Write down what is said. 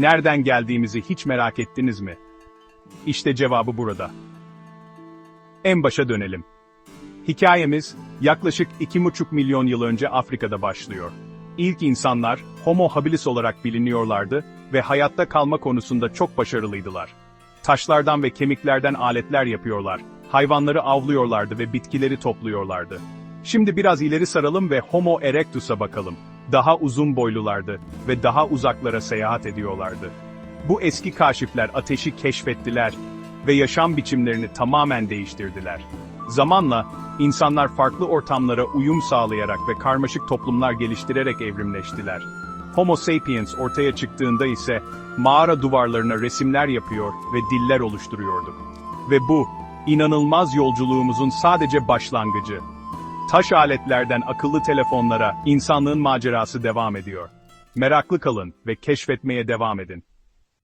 Nereden geldiğimizi hiç merak ettiniz mi? İşte cevabı burada. En başa dönelim. Hikayemiz yaklaşık 2,5 milyon yıl önce Afrika'da başlıyor. İlk insanlar Homo habilis olarak biliniyorlardı ve hayatta kalma konusunda çok başarılıydılar. Taşlardan ve kemiklerden aletler yapıyorlar, hayvanları avlıyorlardı ve bitkileri topluyorlardı. Şimdi biraz ileri saralım ve Homo erectus'a bakalım. Daha uzun boylulardı ve daha uzaklara seyahat ediyorlardı. Bu eski kaşifler ateşi keşfettiler ve yaşam biçimlerini tamamen değiştirdiler. Zamanla, insanlar farklı ortamlara uyum sağlayarak ve karmaşık toplumlar geliştirerek evrimleştiler. Homo sapiens ortaya çıktığında ise mağara duvarlarına resimler yapıyor ve diller oluşturuyordu. Ve bu, inanılmaz yolculuğumuzun sadece başlangıcı. Taş aletlerden akıllı telefonlara insanlığın macerası devam ediyor. Meraklı kalın ve keşfetmeye devam edin.